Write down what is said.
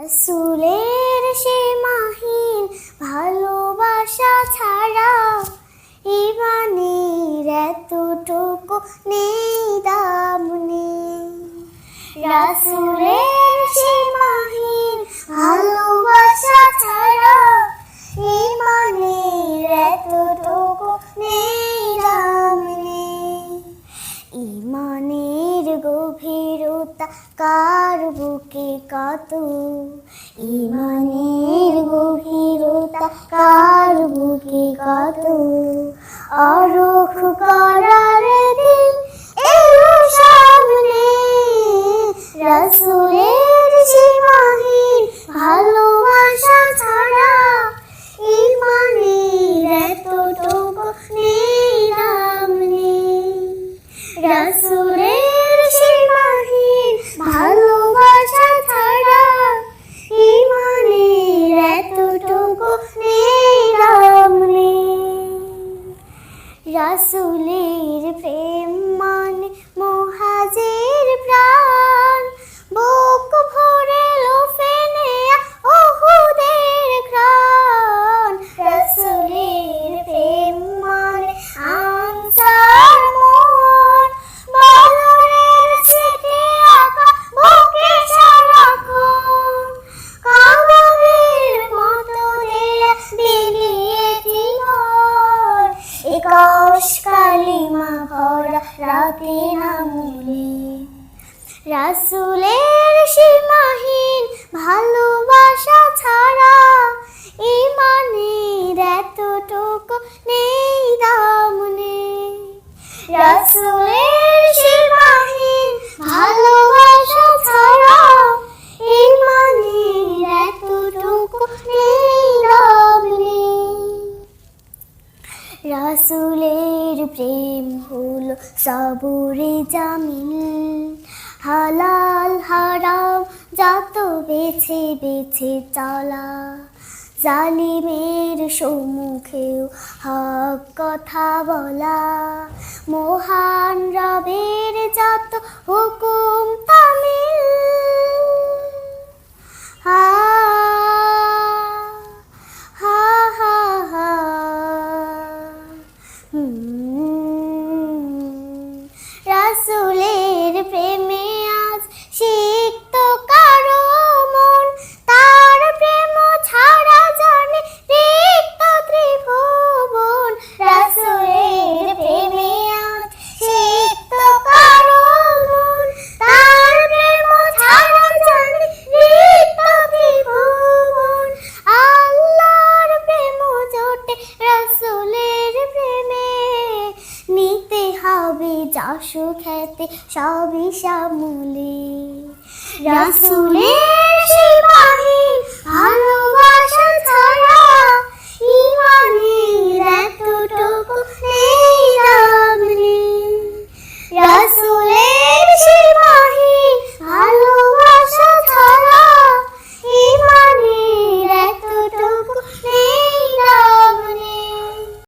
রসুলের সে মাহিন ভালোবাসা ছাড়া ইমানের এতটুকু নেই দাম নেই। রাসুলের কার বুকে কত? ইমানের গভীরতা কার বুকে কত? অরুখ করার দিন সামনে। রসুলের সীমাহীন ভালোবাসা ছাড়া ইমানের এতটুকু নেই দাম নেই। রাসুলের ভালোবাসা ছাড়া ইমানের এতটুকু নেই দাম নেই। রাসুলের প্রেম মানে একাশ কালিমা ভরা রাতে নামলে। রাসুলের সীমাহীন ভালোবাসা ছাড়া ইমানের এতটুকু নেই দাম নেই। রাসুলের হলো সবুরে জামিল হালাল, হারাম, যত বেছে বেছে চলা। জালিমের সম্মুখেও হক কথা বলা। মহান রবের যত হুকুম তামিল যশো খেতে সবই সামুলে রাসুলের সেই